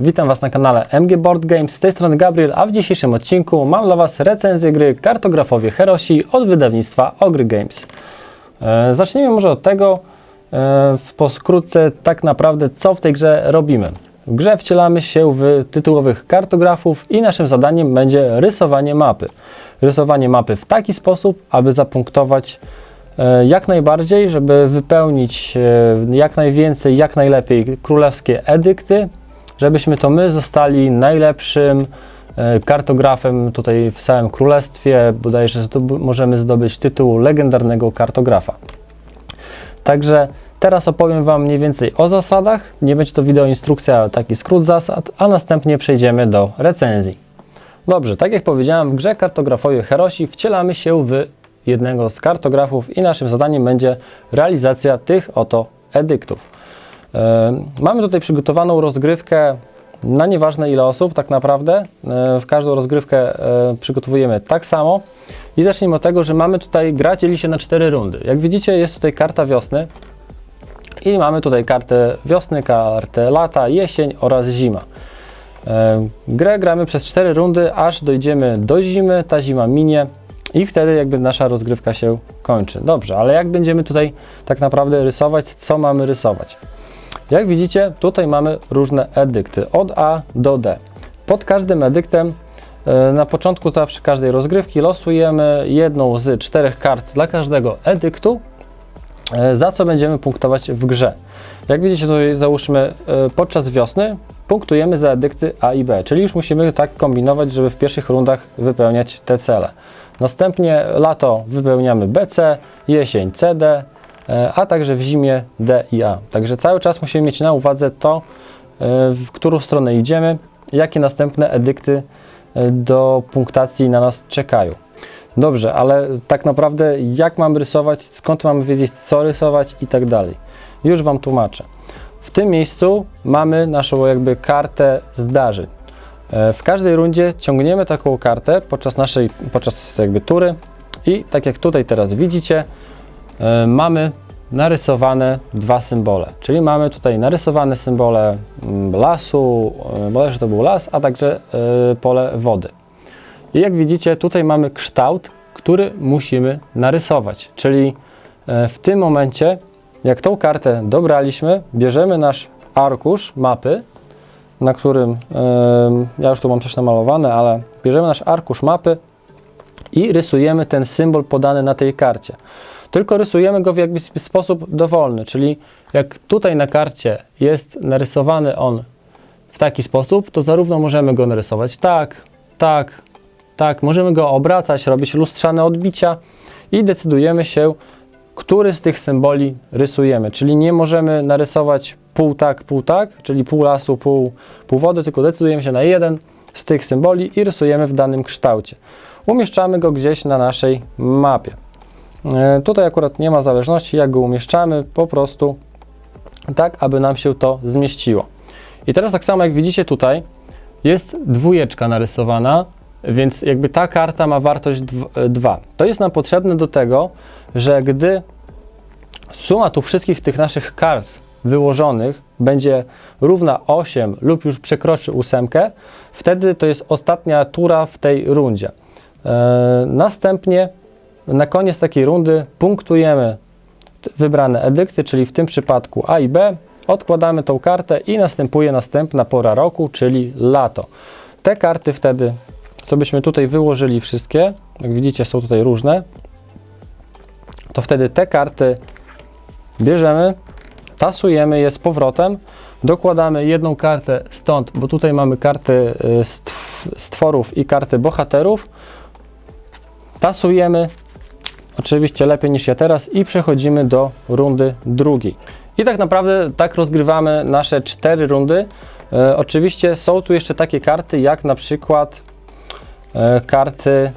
Witam Was na kanale MG Board Games, z tej strony Gabriel, a w dzisiejszym odcinku mam dla Was recenzję gry Kartografowie Herosi od wydawnictwa Ogry Games. E, zacznijmy może od tego, e, w poskrótce tak naprawdę co w tej grze robimy. W grze wcielamy się w tytułowych kartografów i naszym zadaniem będzie rysowanie mapy. Rysowanie mapy w taki sposób, aby zapunktować e, jak najbardziej, żeby wypełnić jak najwięcej, jak najlepiej królewskie edykty, żebyśmy to my zostali najlepszym e, kartografem tutaj w całym królestwie. Bodajże możemy zdobyć tytuł legendarnego kartografa. Także teraz opowiem Wam mniej więcej o zasadach. Nie będzie to wideo instrukcja, taki skrót zasad, a następnie przejdziemy do recenzji. Dobrze, tak jak powiedziałem, w grze kartografowej Herosi wcielamy się w jednego z kartografów i naszym zadaniem będzie realizacja tych oto edyktów. E, Mamy tutaj przygotowaną rozgrywkę na nieważne ile osób tak naprawdę. E, W każdą rozgrywkę e, przygotowujemy tak samo. I zacznijmy od tego, że mamy tutaj, gra dzieli się na cztery rundy. Jak widzicie jest tutaj karta wiosny i mamy tutaj kartę wiosny, kartę lata, jesień oraz zima. Grę gramy przez cztery rundy, aż dojdziemy do zimy, ta zima minie i wtedy jakby nasza rozgrywka się kończy. Dobrze, ale jak będziemy tutaj tak naprawdę rysować, co mamy rysować? Jak widzicie, tutaj mamy różne edykty od A do D. Pod każdym edyktem e, na początku zawsze każdej rozgrywki losujemy jedną z czterech kart dla każdego edyktu, e, za co będziemy punktować w grze. Jak widzicie tutaj załóżmy e, podczas wiosny punktujemy za edykty A i B, czyli już musimy tak kombinować, żeby w pierwszych rundach wypełniać te cele. Następnie lato wypełniamy BC, jesień CD, a także w zimie D i A. Także cały czas musimy mieć na uwadze to, e, w którą stronę idziemy, jakie następne edykty e, do punktacji na nas czekają. Dobrze, ale tak naprawdę jak mam rysować, skąd mamy wiedzieć co rysować i tak dalej. Już Wam tłumaczę. W tym miejscu mamy naszą jakby kartę zdarzeń. E, W każdej rundzie ciągniemy taką kartę podczas naszej, podczas jakby tury i tak jak tutaj teraz widzicie, mamy narysowane dwa symbole, czyli mamy tutaj narysowane symbole mm, lasu, e, bodajże to był las, a także e, pole wody. I jak widzicie, tutaj mamy kształt, który musimy narysować, czyli e, w tym momencie, jak tą kartę dobraliśmy, bierzemy nasz arkusz mapy, na którym, ja już tu mam coś namalowane, ale bierzemy nasz arkusz mapy i rysujemy ten symbol podany na tej karcie. Tylko rysujemy go w sp- sposób dowolny, czyli jak tutaj na karcie jest narysowany on w taki sposób, to zarówno możemy go narysować tak, tak, tak, możemy go obracać, robić lustrzane odbicia i decydujemy się, który z tych symboli rysujemy. Czyli nie możemy narysować pół tak, pół tak, czyli pół lasu, pół, pół wody, tylko decydujemy się na jeden z tych symboli i rysujemy w danym kształcie. Umieszczamy go gdzieś na naszej mapie. E, Tutaj akurat nie ma zależności, jak go umieszczamy, po prostu tak, aby nam się to zmieściło. I teraz tak samo jak widzicie tutaj, jest dwójeczka narysowana, więc jakby ta karta ma wartość 2. To jest nam potrzebne do tego, że gdy suma tu wszystkich tych naszych kart wyłożonych będzie równa 8 lub już przekroczy ósemkę, wtedy to jest ostatnia tura w tej rundzie. E, następnie na koniec takiej rundy punktujemy wybrane edykty, czyli w tym przypadku A i B, odkładamy tą kartę i następuje następna pora roku, czyli lato. Te karty wtedy, co byśmy tutaj wyłożyli wszystkie, jak widzicie są tutaj różne, to wtedy te karty bierzemy, tasujemy je z powrotem, dokładamy jedną kartę stąd, bo tutaj mamy karty stw- stworów i karty bohaterów, tasujemy, oczywiście lepiej niż ja teraz i przechodzimy do rundy drugiej. I tak naprawdę tak rozgrywamy nasze cztery rundy. E, oczywiście są tu jeszcze takie karty jak na przykład e, karty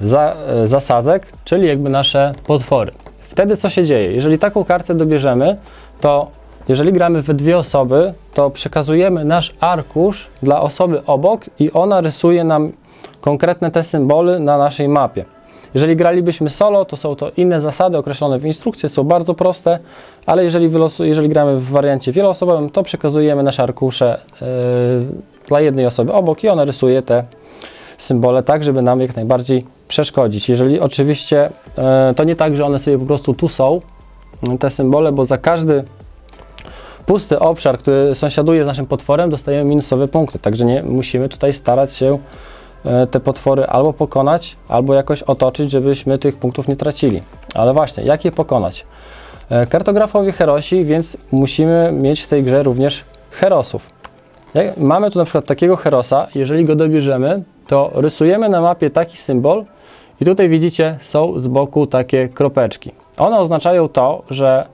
za, e, zasadzek, czyli jakby nasze potwory. Wtedy co się dzieje? Jeżeli taką kartę dobierzemy, to jeżeli gramy we dwie osoby, to przekazujemy nasz arkusz dla osoby obok i ona rysuje nam konkretne te symbole na naszej mapie. Jeżeli gralibyśmy solo, to są to inne zasady określone w instrukcji, są bardzo proste, ale jeżeli, jeżeli gramy w wariancie wieloosobowym, to przekazujemy nasze arkusze yy, dla jednej osoby obok i ona rysuje te symbole tak, żeby nam jak najbardziej przeszkodzić. Jeżeli oczywiście yy, to nie tak, że one sobie po prostu tu są, te symbole, bo za każdy pusty obszar, który sąsiaduje z naszym potworem, dostajemy minusowe punkty, także nie musimy tutaj starać się te potwory albo pokonać, albo jakoś otoczyć, żebyśmy tych punktów nie tracili. Ale właśnie, jak je pokonać? E, Kartografowie herosi, więc musimy mieć w tej grze również herosów. Mamy tu na przykład takiego herosa, jeżeli go dobierzemy, to rysujemy na mapie taki symbol i tutaj widzicie są z boku takie kropeczki. One oznaczają to, że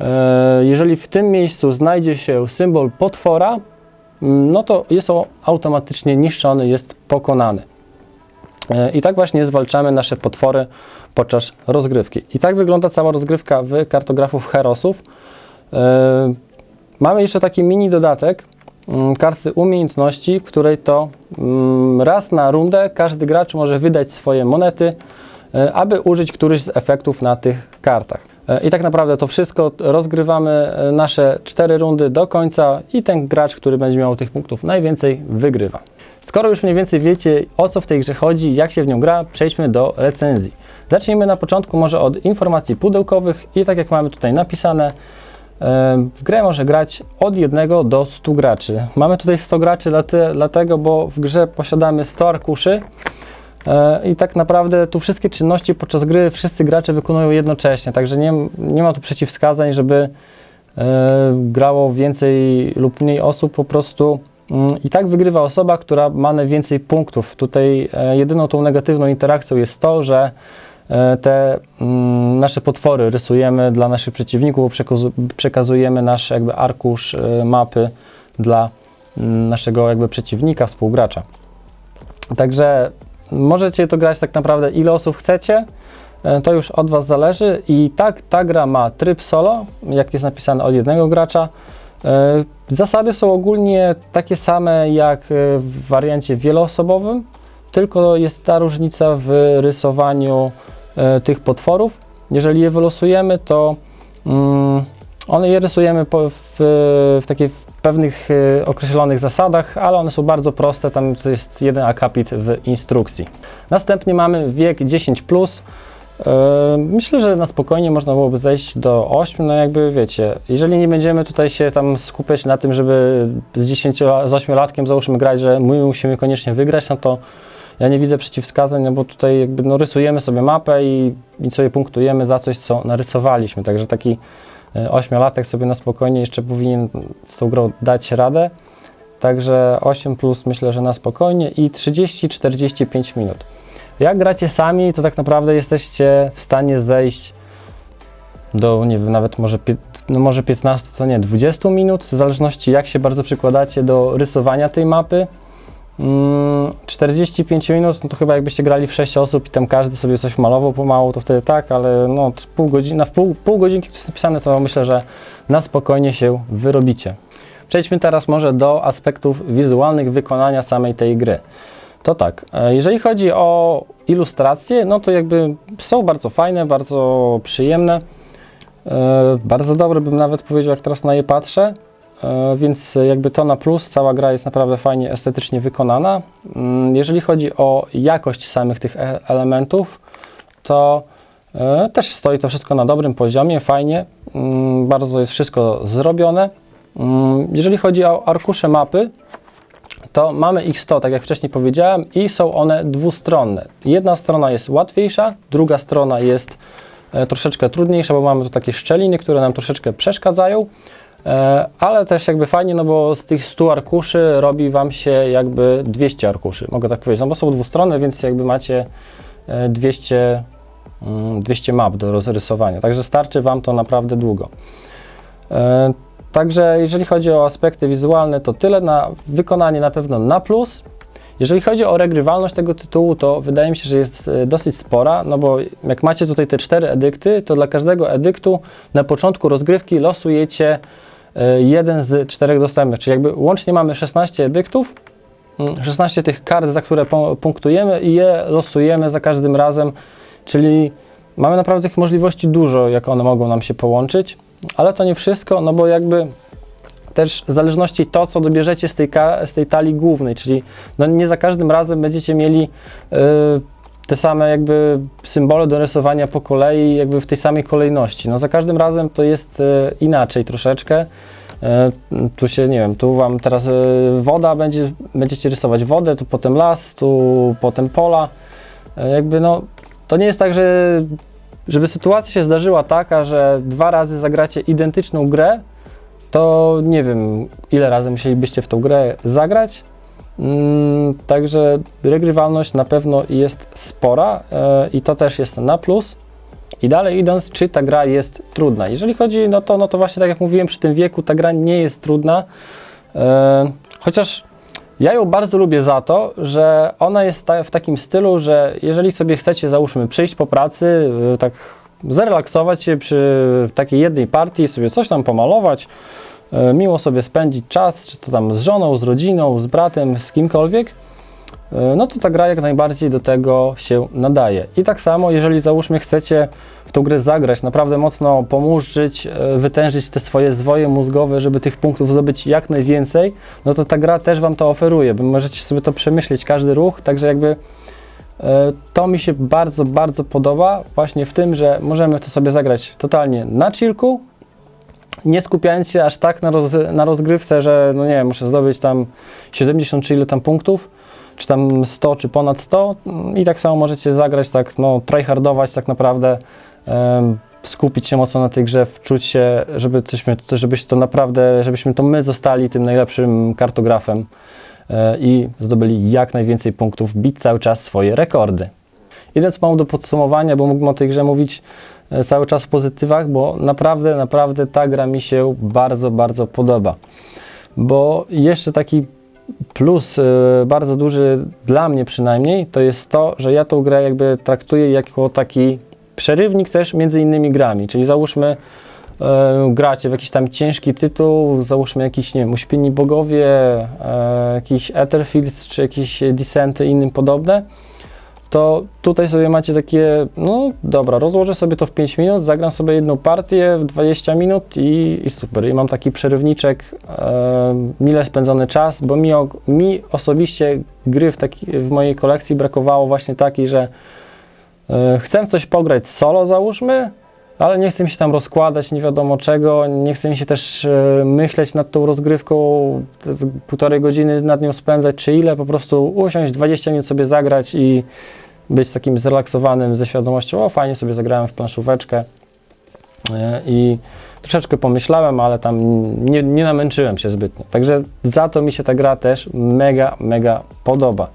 E, Jeżeli w tym miejscu znajdzie się symbol potwora, no to jest on automatycznie niszczony, jest pokonany. E, I tak właśnie zwalczamy nasze potwory podczas rozgrywki. I tak wygląda cała rozgrywka w kartografów Herosów. E, Mamy jeszcze taki mini dodatek, mm, karty umiejętności, w której to mm, raz na rundę każdy gracz może wydać swoje monety, e, aby użyć któryś z efektów na tych kartach. E, I tak naprawdę to wszystko rozgrywamy e, nasze cztery rundy do końca i ten gracz, który będzie miał tych punktów najwięcej, wygrywa. Skoro już mniej więcej wiecie o co w tej grze chodzi, jak się w nią gra, przejdźmy do recenzji. Zacznijmy na początku może od informacji pudełkowych i tak jak mamy tutaj napisane, e, w grę może grać od 1 do 100 graczy. Mamy tutaj 100 graczy dlate- dlatego, bo w grze posiadamy 100 arkuszy i tak naprawdę tu wszystkie czynności podczas gry wszyscy gracze wykonują jednocześnie, także nie, nie ma tu przeciwwskazań, żeby e, grało więcej lub mniej osób, po prostu mm, i tak wygrywa osoba, która ma najwięcej punktów. Tutaj e, jedyną tą negatywną interakcją jest to, że e, te mm, nasze potwory rysujemy dla naszych przeciwników, przekazujemy nasz jakby arkusz e, mapy dla mm, naszego jakby przeciwnika, współgracza. Także możecie to grać tak naprawdę ile osób chcecie, e, to już od Was zależy i tak ta gra ma tryb solo, jak jest napisane od jednego gracza. E, Zasady są ogólnie takie same jak e, w wariancie wieloosobowym, tylko jest ta różnica w rysowaniu tych potworów. Jeżeli je wylosujemy, to mm, one je rysujemy w, w takich pewnych e, określonych zasadach, ale one są bardzo proste, tam jest jeden akapit w instrukcji. Następnie mamy wiek 10+. Plus. E, Myślę, że na spokojnie można byłoby zejść do 8, no jakby wiecie, jeżeli nie będziemy tutaj się tam skupiać na tym, żeby z 10, z 8-latkiem załóżmy grać, że my musimy koniecznie wygrać, no to ja nie widzę przeciwwskazań, no bo tutaj jakby no rysujemy sobie mapę i, i sobie punktujemy za coś, co narysowaliśmy, także taki ośmiolatek sobie na spokojnie jeszcze powinien z tą grą dać radę. Także 8 plus myślę, że na spokojnie i 30-45 minut. Jak gracie sami, to tak naprawdę jesteście w stanie zejść do, nie wiem, nawet może, no może 15, to nie, 20 minut, w zależności jak się bardzo przykładacie do rysowania tej mapy. Mm, 45 minut, no to chyba jakbyście grali w 6 osób i tam każdy sobie coś malował pomału, to wtedy tak, ale no pół godziny, na pół, pół godzinki, które jest napisane, to myślę, że na spokojnie się wyrobicie. Przejdźmy teraz może do aspektów wizualnych wykonania samej tej gry. To tak, e, jeżeli chodzi o ilustracje, no to jakby są bardzo fajne, bardzo przyjemne, e, bardzo dobre bym nawet powiedział, jak teraz na je patrzę, więc jakby to na plus, cała gra jest naprawdę fajnie estetycznie wykonana. Mm, Jeżeli chodzi o jakość samych tych e- elementów, to e, też stoi to wszystko na dobrym poziomie, fajnie, mm, bardzo jest wszystko zrobione. Mm, Jeżeli chodzi o arkusze mapy, to mamy ich 100, tak jak wcześniej powiedziałem, i są one dwustronne. Jedna strona jest łatwiejsza, druga strona jest e, troszeczkę trudniejsza, bo mamy tu takie szczeliny, które nam troszeczkę przeszkadzają, e, ale też jakby fajnie, no bo z tych 100 arkuszy robi Wam się jakby 200 arkuszy, mogę tak powiedzieć, no bo są dwustronne, więc jakby macie e, 200, mm, 200 map do rozrysowania, także starczy Wam to naprawdę długo. E, Także jeżeli chodzi o aspekty wizualne, to tyle na wykonanie na pewno na plus. Jeżeli chodzi o regrywalność tego tytułu, to wydaje mi się, że jest e, dosyć spora, no bo jak macie tutaj te cztery edykty, to dla każdego edyktu na początku rozgrywki losujecie e, jeden z czterech dostępnych, czyli jakby łącznie mamy 16 edyktów mm, 16 tych kart, za które punktujemy i je losujemy za każdym razem, czyli mamy naprawdę tych możliwości dużo, jak one mogą nam się połączyć, ale to nie wszystko, no bo jakby też w zależności to, co dobierzecie z tej, z tej talii głównej, czyli no nie za każdym razem będziecie mieli y, te same jakby symbole do rysowania po kolei, jakby w tej samej kolejności. No za każdym razem to jest y, inaczej troszeczkę. Y, tu się, nie wiem, tu wam teraz y, woda będzie, będziecie rysować wodę, tu potem las, tu potem pola. Jakby no, to nie jest tak, że żeby sytuacja się zdarzyła taka, że dwa razy zagracie identyczną grę, to nie wiem, ile razy musielibyście w tą grę zagrać. Mm, także regrywalność na pewno jest spora e, i to też jest na plus. I dalej idąc, czy ta gra jest trudna? Jeżeli chodzi, no to, no to właśnie tak jak mówiłem, przy tym wieku ta gra nie jest trudna. E, chociaż ja ją bardzo lubię za to, że ona jest w takim stylu, że jeżeli sobie chcecie, załóżmy, przyjść po pracy, y, tak zrelaksować się przy takiej jednej partii, sobie coś tam pomalować, miło sobie spędzić czas, czy to tam z żoną, z rodziną, z bratem, z kimkolwiek, y, no to ta gra jak najbardziej do tego się nadaje. I tak samo, jeżeli załóżmy chcecie w tą grę zagrać, naprawdę mocno pomurzyć, y, wytężyć te swoje zwoje mózgowe, żeby tych punktów zdobyć jak najwięcej, no to ta gra też Wam to oferuje, bo możecie sobie to przemyśleć, każdy ruch, także jakby e, to mi się bardzo, bardzo podoba właśnie w tym, że możemy to sobie zagrać totalnie na chillku, nie skupiając się aż tak na, roz, na rozgrywce, że no nie wiem, muszę zdobyć tam 70 czy ile tam punktów, czy tam 100 czy ponad 100 i tak samo możecie zagrać tak, no tryhardować tak naprawdę, skupić się mocno na tej grze, wczuć się, żeby tośmy, żebyś to naprawdę, żebyśmy to my zostali tym najlepszym kartografem e, i zdobyli jak najwięcej punktów, bić cały czas swoje rekordy. Idąc mało do podsumowania, bo mógłbym o tej grze mówić cały czas w pozytywach, bo naprawdę, naprawdę ta gra mi się bardzo, bardzo podoba. Bo jeszcze taki plus e, bardzo duży dla mnie przynajmniej, to jest to, że ja tą grę jakby traktuję jako taki przerywnik też między innymi grami, czyli załóżmy e, gracie w jakiś tam ciężki tytuł, załóżmy jakiś, nie wiem, Uśpieni Bogowie, e, jakiś Etherfields, czy jakieś Descenty i innym podobne, to tutaj sobie macie takie, no dobra, rozłożę sobie to w 5 minut, zagram sobie jedną partię w 20 minut i, i super. I mam taki przerywniczek, e, mile spędzony czas, bo mi, mi osobiście gry w, taki, w mojej kolekcji brakowało właśnie takiej, że e, chcę coś pograć solo załóżmy, ale nie chcę mi się tam rozkładać, nie wiadomo czego, nie chcę mi się też e, myśleć nad tą rozgrywką, półtorej godziny nad nią spędzać, czy ile, po prostu usiąść, 20 minut sobie zagrać i być takim zrelaksowanym ze świadomością, o fajnie sobie zagrałem w planszóweczkę e, i troszeczkę pomyślałem, ale tam nie, nie namęczyłem się zbytnio. Także za to mi się ta gra też mega, mega podoba.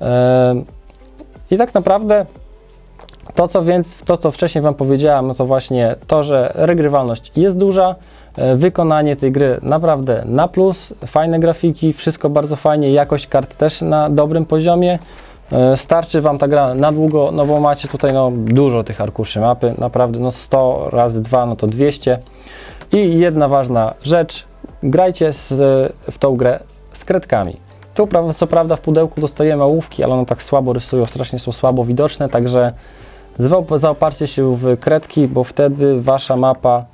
E, I tak naprawdę to, co więc, to, co wcześniej Wam powiedziałem, to właśnie to, że regrywalność jest duża, e, wykonanie tej gry naprawdę na plus, fajne grafiki, wszystko bardzo fajnie, jakość kart też na dobrym poziomie. E, Starczy Wam ta gra na długo, no bo macie tutaj no, dużo tych arkuszy mapy, naprawdę no 100 razy 2, no to 200. I jedna ważna rzecz, grajcie z, w tą grę z kredkami. Tu co prawda w pudełku dostajemy ołówki, ale one tak słabo rysują, strasznie są słabo widoczne, także Zaoparcie się w kredki, bo wtedy wasza mapa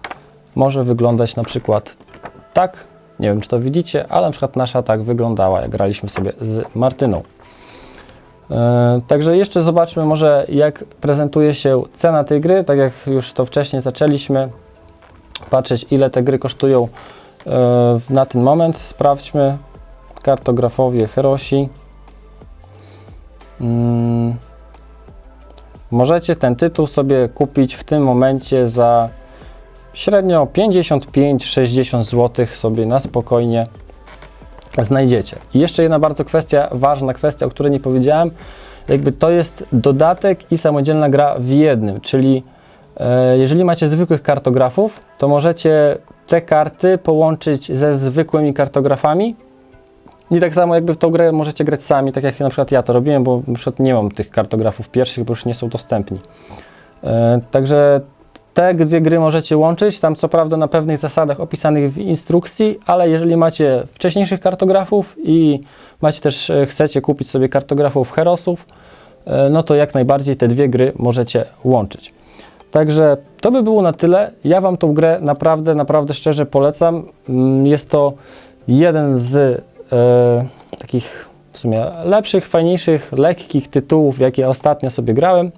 może wyglądać na przykład tak. Nie wiem, czy to widzicie, ale na przykład nasza tak wyglądała, jak graliśmy sobie z Martyną. E, Także jeszcze zobaczmy może, jak prezentuje się cena tej gry. Tak jak już to wcześniej zaczęliśmy patrzeć, ile te gry kosztują e, na ten moment. Sprawdźmy kartografowie Herosi. Mm. Możecie ten tytuł sobie kupić w tym momencie za średnio 55-60 zł sobie na spokojnie znajdziecie. I jeszcze jedna bardzo kwestia, ważna kwestia, o której nie powiedziałem, jakby to jest dodatek i samodzielna gra w jednym, czyli e, jeżeli macie zwykłych kartografów, to możecie te karty połączyć ze zwykłymi kartografami i tak samo jakby w tą grę możecie grać sami, tak jak na przykład ja to robiłem, bo na przykład nie mam tych kartografów pierwszych, bo już nie są dostępni. E, także te dwie gry możecie łączyć, tam co prawda na pewnych zasadach opisanych w instrukcji, ale jeżeli macie wcześniejszych kartografów i macie też, e, chcecie kupić sobie kartografów Herosów, e, no to jak najbardziej te dwie gry możecie łączyć. Także to by było na tyle. Ja Wam tą grę naprawdę, naprawdę szczerze polecam. Mm, Jest to jeden z e, takich w sumie lepszych, fajniejszych, lekkich tytułów, jakie ostatnio sobie grałem.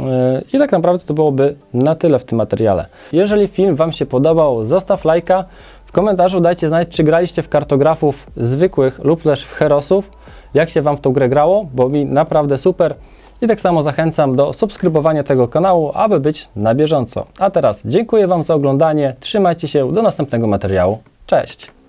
E, I tak naprawdę to byłoby na tyle w tym materiale. Jeżeli film Wam się podobał, zostaw lajka. W komentarzu dajcie znać, czy graliście w kartografów zwykłych lub też w herosów. Jak się Wam w tą grę grało, bo mi naprawdę super. I tak samo zachęcam do subskrybowania tego kanału, aby być na bieżąco. A teraz dziękuję Wam za oglądanie. Trzymajcie się do następnego materiału. Cześć!